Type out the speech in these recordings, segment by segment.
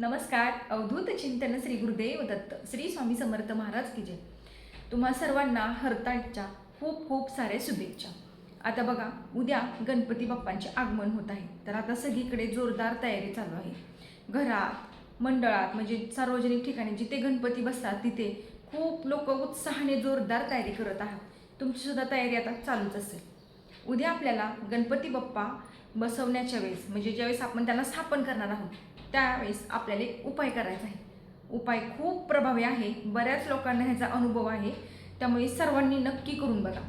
नमस्कार. अवधूत चिंतन श्री गुरुदेव दत्त श्री स्वामी समर्थ महाराज की जय. तुम्हा सर्वांना हरताळच्या खूप खूप साऱ्या शुभेच्छा. आता बघा उद्या गणपती बाप्पांचे आगमन होत आहे. तर आता सगळीकडे जोरदार तयारी चालू आहे. घरात मंडळात म्हणजे सार्वजनिक ठिकाणी जिथे गणपती बसतात तिथे खूप लोक उत्साहाने जोरदार तयारी करत आहात. तुमची सुद्धा तयारी आता चालूच असेल. उद्या आपल्याला गणपती बाप्पा बसवण्याच्या वेळेस म्हणजे ज्यावेळेस आपण त्याला स्थापन करणार आहोत त्यावेळेस आपल्याला एक उपाय करायचा आहे. उपाय खूप प्रभावी आहे बऱ्याच लोकांना ह्याचा अनुभव आहे त्यामुळे सर्वांनी नक्की करून बघा.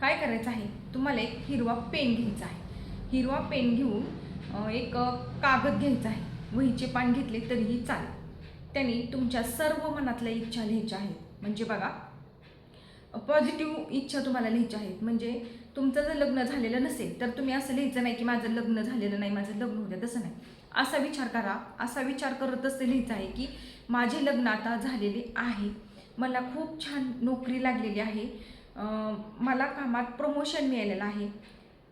काय करायचं आहे? तुम्हाला एक हिरवा पेन घ्यायचा आहे. हिरवा पेन घेऊन एक कागद घ्यायचा आहे. वहीचे पान घेतले तरीही चालेल. त्यांनी तुमच्या सर्व मनातल्या इच्छा लिहायच्या आहेत. म्हणजे बघा पॉझिटिव्ह इच्छा तुम्हाला लिहायच्या आहेत म्हणजे तुमचं जर लग्न झालेलं नसेल तर तुम्ही असं लिहायचं नाही की माझं लग्न झालेलं नाही माझं लग्न होतं तसं नाही. असा विचार करा. असा विचार करतच ते लिहायचं आहे की माझे लग्न आता झालेले आहे. मला खूप छान नोकरी लागलेली आहे. मला कामात प्रमोशन मिळालेलं आहे.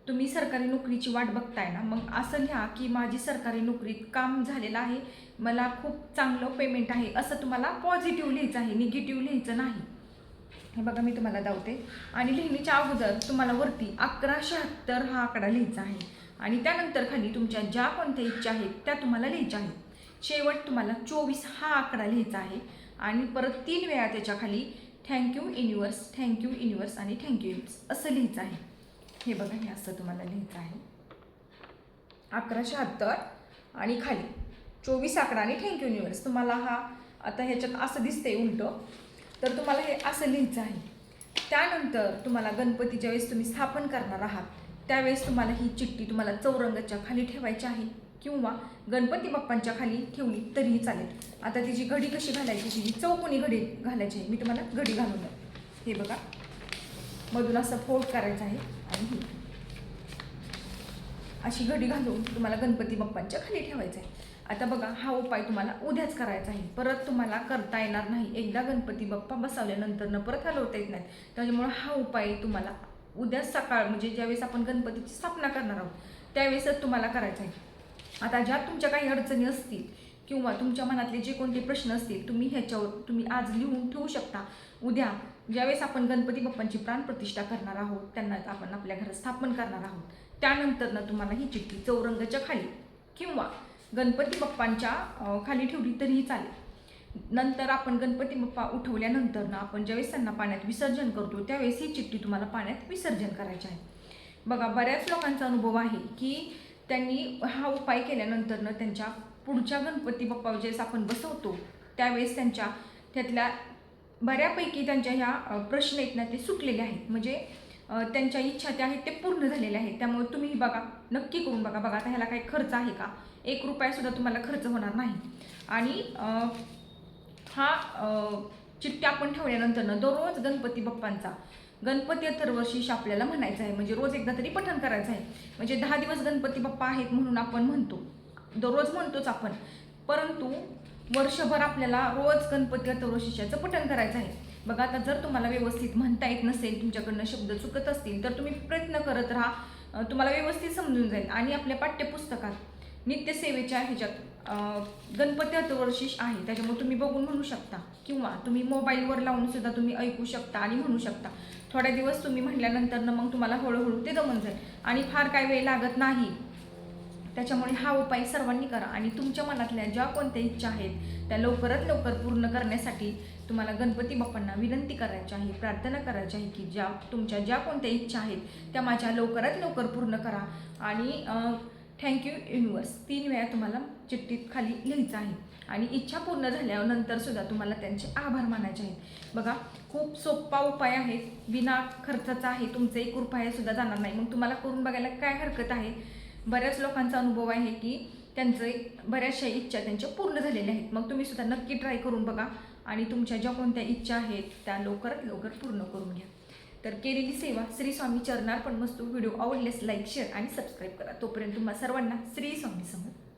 तुम्ही सरकारी नोकरीची वाट बघताय ना मग असं लिहा की माझी सरकारी नोकरीत काम झालेलं आहे. मला खूप चांगलं पेमेंट आहे. असं तुम्हाला पॉझिटिव्ह लिहायचं आहे निगेटिव्ह लिहायचं नाही. हे बघा मी तुम्हाला दावते. आणि लिहिण्याच्या अगोदर तुम्हाला वरती अकरा शहात्तर हा आकडा लिहायचा आहे. आणि त्यानंतर खाली तुमच्या ज्या कोणत्या इच्छा आहेत त्या तुम्हाला लिहायच्या आहेत. शेवट तुम्हाला चोवीस हा आकडा लिहायचा आहे. आणि परत तीन वेळा त्याच्याखाली thank you universe thank you universe आणि थँक्यू युनिवर्स असं लिहायचं आहे. हे बघा हे असं तुम्हाला लिहायचं आहे. अकरा शहात्तर आणि खाली चोवीस आकडा आणि थँक्यू युनिवर्स तुम्हाला हा आता ह्याच्यात असं दिसतंय उलटं. तर तुम्हाला हे असं लिहायचं आहे. त्यानंतर तुम्हाला गणपतीच्या वेळेस तुम्ही स्थापन करणार आहात. त्यावेळेस तुम्हाला ही चिठ्ठी तुम्हाला चौरंगाच्या खाली ठेवायची आहे किंवा गणपती बाप्पांच्या खाली ठेवली तरीही चालेल. आता तिची घडी कशी घालायची? तिची चौकोनी घडी घालायची आहे? मी तुम्हाला घडी घालून हे बघा. मधून असं फोल्ड करायचं आहे आणि ही. अशी घडी घालून तुम्हाला गणपती बाप्पांच्या खाली ठेवायचं आहे. आता बघा हा उपाय तुम्हाला उद्याच करायचा आहे. परत तुम्हाला करता येणार नाही. एकदा गणपती बाप्पा बसवल्यानंतर न परत हलवता येत नाही. त्याच्यामुळे हा उपाय तुम्हाला उद्या सकाळ म्हणजे ज्यावेळेस आपण गणपतीची स्थापना करणार आहोत त्यावेळेसच तुम्हाला करायचं आहे. आता ज्या तुमच्या काही अडचणी असतील किंवा तुमच्या मनातले जे कोणते प्रश्न असतील तुम्ही ह्याच्यावर तुम्ही आज लिहून ठेवू शकता. उद्या ज्यावेळेस आपण गणपती बाप्पांची प्राणप्रतिष्ठा करणार आहोत त्यांना आपण आपल्या घरात स्थापन करणार आहोत. त्यानंतर ना तुम्हाला ही चिठ्ठी चौरंगाच्या खाली किंवा गणपती बाप्पांच्या खाली ठेवली तरीही चालेल. नंतर आपण गणपती बाप्पा उठवल्यानंतर ना आपण ज्यावेळेस त्यांना पाण्यात विसर्जन करतो त्यावेळेस ही चिठ्ठी तुम्हाला पाण्यात विसर्जन करायची आहे. बघा बऱ्याच लोकांचा अनुभव आहे की त्यांनी हा उपाय केल्यानंतरनं त्यांच्या पुढच्या गणपती बाप्पा ज्यावेळेस आपण बसवतो त्यावेळेस त्यांच्या त्यातल्या बऱ्यापैकी त्यांच्या ह्या प्रश्न आहेत ना ते सुटलेले आहेत. म्हणजे त्यांच्या इच्छा त्या आहेत ते पूर्ण झालेल्या आहेत. त्यामुळे तुम्ही बघा नक्की करून बघा. बघा आता ह्याला काही खर्च आहे का? एक रुपयासुद्धा तुम्हाला खर्च होणार नाही. आणि हा चिठ्ठ्या आपण ठेवल्यानंतरनं दररोज गणपती बाप्पांचा. गणपती अथर्वशीष आपल्याला म्हणायचं आहे. म्हणजे रोज एकदा तरी पठण करायचं आहे. म्हणजे दहा दिवस गणपती बाप्पा आहेत म्हणून आपण म्हणतो. दररोज म्हणतोच आपण. परंतु वर्षभर आपल्याला रोज गणपती अथर्वशीषाचं पठण करायचं आहे. बघा आता जर तुम्हाला व्यवस्थित म्हणता येत नसेल तुमच्याकडनं शब्द चुकत असतील तर तुम्ही प्रयत्न करत राहा. तुम्हाला व्यवस्थित समजून जाईल. आणि आपल्या पाठ्यपुस्तकात नित्यसेवेच्या ह्याच्यात गणपती अथर्वशीष आहे. त्याच्यामुळे तुम्ही बघून म्हणू शकता. किंवा तुम्ही मोबाईलवर लावून सुद्धा तुम्ही ऐकू शकता आणि म्हणू शकता. थोड्या दिवस तुम्ही म्हटल्यानंतरनं मग तुम्हाला हळूहळू ते जमून जाईल. आणि फार काय वेळ लागत नाही. त्याच्यामुळे हा उपाय सर्वांनी करा आणि तुमच्या मनातल्या ज्या कोणत्या इच्छा आहेत त्या लवकरात लवकर पूर्ण करण्यासाठी तुम्हाला गणपती बाप्पांना विनंती करायची आहे प्रार्थना करायची आहे की ज्या तुमच्या ज्या कोणत्या इच्छा आहेत त्या माझ्या लवकरात लवकर पूर्ण करा. आणि थँक्यू युनिवर्स तीन वेळा तुम्हाला चिठ्ठीत खाली लिहायचं आहे. आणि इच्छा पूर्ण झाल्यानंतर सुद्धा तुम्हाला त्यांचे आभार मानायचे आहेत. बघा खूप सोपा उपाय आहे. विना खर्चाचा आहे. तुमचं एक रुपया जाणार नाही. मग तुम्हाला करून बघायला काय हरकत आहे? बऱ्याच लोकांचा अनुभव आहे की त्यांचं एक- बऱ्याचशा इच्छा त्यांच्या पूर्ण झालेल्या आहेत. मग तुम्ही सुद्धा नक्की ट्राय करून बघा आणि तुमच्या ज्या कोणत्या इच्छा आहेत त्या लवकरात लवकर पूर्ण करून घ्या. तर केलेली सेवा श्री स्वामी चरणार पण मस्त व्हिडिओ आवडल्यास लाईक शेअर आणि सबस्क्राईब करा. तोपर्यंत तुम्हा सर्वांना श्री स्वामी समज